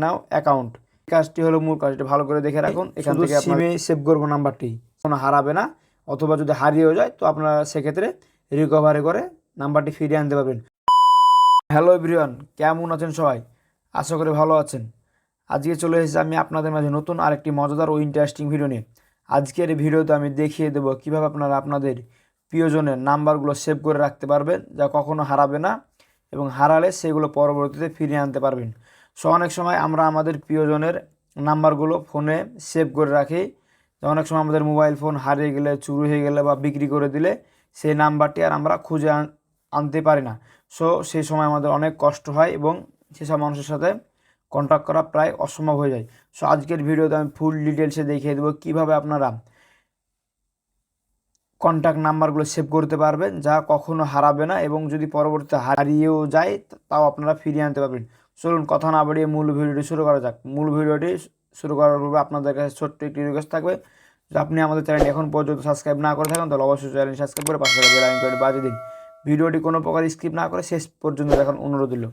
নাও account কাজটি হলো মূল কাজ এটা ভালো করে দেখে রাখুন। এখান থেকে সিমে সেভ করব নাম্বারটি। কোনো হারাবে না অথবা যদি হারিয়েও যায় তো আপনারা সেক্ষেত্রে রিকভারি করে নাম্বারটি ফিরিয়ে আনতে পারবেন। হ্যালো এভরিওয়ান কেমন আছেন সবাই? আশা করি ভালো আছেন। আজকে চলে এসেছি আমি আপনাদের মাঝে নতুন আরেকটি মজাদার ও ইন্টারেস্টিং ভিডিও নিয়ে। আজকের ভিডিওতে আমি দেখিয়ে দেবো কীভাবে আপনারা আপনাদের প্রিয়জনের নাম্বারগুলো সেভ করে রাখতে পারবেন যা কখনো হারাবে না এবং হারালে সেগুলো পরবর্তীতে ফিরিয়ে আনতে পারবেন। সো অনেক সময় আমরা আমাদের প্রিয়জনের নাম্বারগুলো ফোনে সেভ করে রাখি। অনেক সময় আমাদের মোবাইল ফোন হারিয়ে গেলে, চুরি হয়ে গেলে বা বিক্রি করে দিলে সেই নাম্বারটি আর আমরা খুঁজে আনতে পারি না। সো সেই সময় আমাদের অনেক কষ্ট হয় এবং সেসব মানুষের সাথে কন্ট্যাক্ট করা প্রায় অসম্ভব হয়ে যায়। সো আজকের ভিডিওতে আমি ফুল ডিটেলসে দেখিয়ে দেবো কীভাবে আপনারা কন্ট্যাক্ট নাম্বারগুলো সেভ করতে পারবেন, যা কখনো হারাবে না এবং যদি পরবর্তীতে হারিয়েও যায়, তাও আপনারা ফিরিয়ে আনতে পারবেন। চলুন কথা না বাড়িয়ে মূল ভিডিওটি শুরু করা যাক। মূল ভিডিওটি শুরু করার পূর্বে আপনাদের কাছে ছোট্ট একটি রিকোয়েস্ট থাকবে যে আপনি আমাদের চ্যানেল এখন পর্যন্ত সাবস্ক্রাইব না করে থাকেন, তাহলে অবশ্যই চ্যানেল সাবস্ক্রাইব করে পাশে বেল আইকনটি বাজিয়ে দিন। ভিডিওটি কোনো প্রকার স্কিপ না করে শেষ পর্যন্ত দেখার অনুরোধ দিল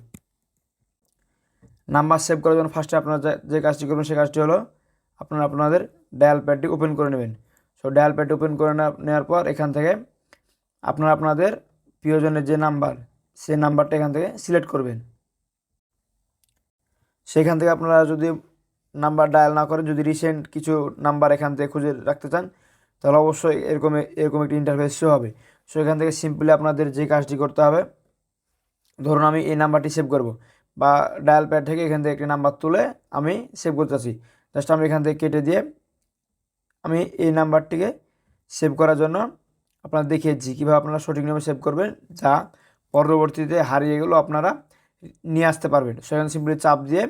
নাম্বার সেভ করার জন্য ফার্স্টে আপনারা যে- কাজটি করবেন সেই কাজটি হলো আপনারা আপনাদের ডায়াল প্যাডটি ওপেন করে নেবেন। সো ডায়াল প্যাড ওপেন করে নেওয়া- নেওয়ার পর এখান থেকে আপনারা আপনাদের প্রিয়জনের যে নাম্বার সেই নাম্বারটা এখান থেকে সিলেক্ট করবেন। সেখান থেকে আপনারা যদি নাম্বার ডায়াল না করেন, যদি রিসেন্ট কিছু নাম্বার এখান থেকে খুঁজে রাখতে চান, তাহলে অবশ্যই এরকম এরকম একটি ইন্টারফেস শো হবে। সো এখান থেকে সিম্পলি আপনাদের যে কাজটি করতে হবে, ধরুন আমি এই নাম্বারটি সেভ করব বা ডায়াল প্যাড থেকে এখান থেকে একটি নাম্বার তুলে আমি সেভ করতে চাচ্ছি জাস্ট আমি এখান থেকে কেটে দিয়ে আমি এই নাম্বারটিকে সেভ করার জন্য আপনারা দেখিয়েছি। কীভাবে আপনারা সঠিক নিয়মে সেভ করবেন, যা পরবর্তীতে হারিয়ে গেলেও আপনারা নিয়ে আসতে পারবেন সেখানে সিম্পলি চাপ দিয়ে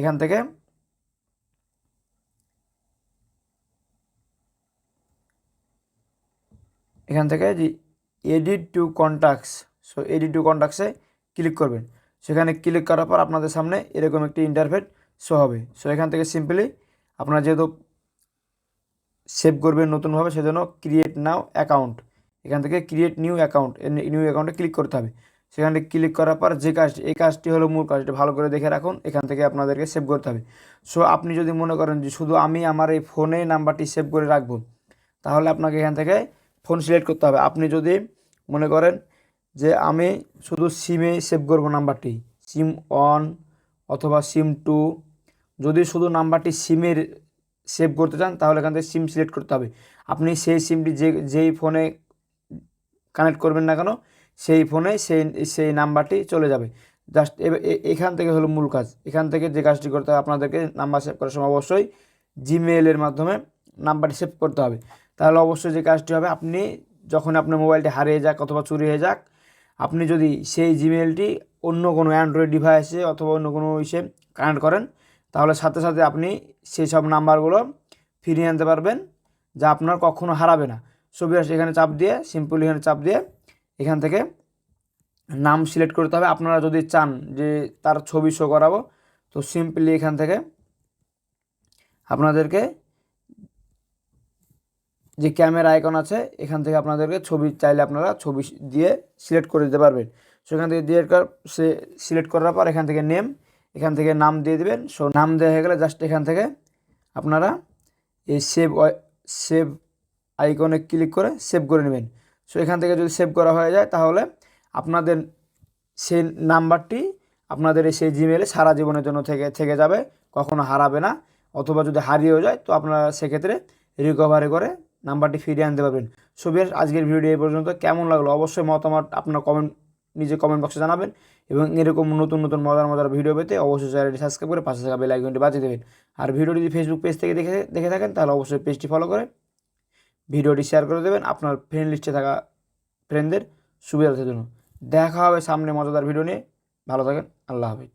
এখান থেকে এখান থেকে যে edit to contacts so edit to কন্ট্যাক্টসে click করবেন। সেখানে ক্লিক করার পর আপনাদের সামনে এরকম একটি ইন্টারফেট শো হবে। সো এখান থেকে সিম্পলি আপনারা যেহেতু সেভ করবেন নতুনভাবে, সেজন্য ক্রিয়েট নাও অ্যাকাউন্ট এখান থেকে ক্রিয়েট নিউ অ্যাকাউন্ট নিউ অ্যাকাউন্টে ক্লিক করতে হবে। সেখানে ক্লিক করার পর যে কাজটি, এই কাজটি হলো মূল কাজ। ভালো করে দেখে রাখুন, এখান থেকে আপনাদেরকে সেভ করতে হবে। সো আপনি যদি মনে করেন যে শুধু আমি আমার এই ফোনে নাম্বারটি সেভ করে রাখব, তাহলে আপনাকে এখান থেকে ফোন সিলেক্ট করতে হবে। আপনি যদি মনে করেন যে আমি শুধু সিমে সেভ করব নাম্বারটি সিম ওয়ান অথবা সিম টু যদি শুধু নাম্বারটি সিমের সেভ করতে চান, তাহলে এখান থেকে সিম সিলেক্ট করতে হবে। আপনি সেই সিমটি যে, যেই ফোনে কানেক্ট করবেন না কেন সেই ফোনে সেই সেই নাম্বারটি চলে যাবে। জাস্ট এখান থেকে হলো মূল কাজ। এখান থেকে যে কাজটি করতে হবে আপনাদেরকে নাম্বার সেভ করার সময় অবশ্যই জিমেইলের মাধ্যমে নাম্বারটি সেভ করতে হবে। তাহলে অবশ্যই যে কাজটি হবে, আপনি যখন আপনার মোবাইলটি হারিয়ে যাক অথবা চুরি হয়ে যাক, আপনি যদি সেই জিমেলটি অন্য কোনো অ্যান্ড্রয়েড ডিভাইসে অথবা অন্য কোনো ইসে কানেক্ট করেন, তাহলে সাথে সাথে আপনি সেই সব নাম্বারগুলো ফিরিয়ে আনতে পারবেন, যা আপনার কখনো হারাবে না। ছবি আসে এখানে চাপ দিয়ে সিম্পল এখানে চাপ দিয়ে এখান থেকে নাম সিলেক্ট করতে হবে। আপনারা যদি চান যে তার ছবি শো করাবো, তো সিম্পলি এখান থেকে আপনাদেরকে যে ক্যামেরা আইকন আছে, এখান থেকে আপনাদেরকে ছবি চাইলে আপনারা ছবি দিয়ে সিলেক্ট করে দিতে পারবেন। সেখান থেকে দিয়ে সে সিলেক্ট করার পর এখান থেকে নেম এখান থেকে নাম দিয়ে দেবেন। সো নাম দেওয়া হয়ে গেলে জাস্ট এখান থেকে আপনারা এই সেভ সেভ আইকনে ক্লিক করে সেভ করে নেবেন। সো এখান থেকে যদি সেভ করা হয়ে যায়, তাহলে আপনাদের সেই নাম্বারটি আপনাদের সেই জিমেলে সারা জীবনের জন্য থেকে থেকে যাবে, কখনো হারাবে না। অথবা যদি হারিয়েও যায়, তো আপনারা সেক্ষেত্রে রিকভারি করে নাম্বারটি ফিরিয়ে আনতে পারবেন। সো বেশ, আজকের ভিডিও এই পর্যন্ত। কেমন লাগল? অবশ্যই মতামত আপনার কমেন্ট নিজে কমেন্ট বক্সে জানাবেন এবং এরকম নতুন নতুন মজার মজার ভিডিও পেতে অবশ্যই চ্যানেলটি সাবস্ক্রাইব করে পাশে থাকা বেল আইকনটি বাজিয়ে দেবেন। আর ভিডিওটি যদি ফেসবুক পেজ থেকে দেখে দেখে থাকেন, তাহলে অবশ্যই পেজটি ফলো করে ভিডিওটি শেয়ার করে দেবেন আপনার ফ্রেন্ড লিস্টে থাকা ফ্রেন্ডদের সুবিধার জন্য। দেখা হবে সামনে মজাদার ভিডিও নিয়ে। ভালো থাকেন, আল্লাহ হাফিজ।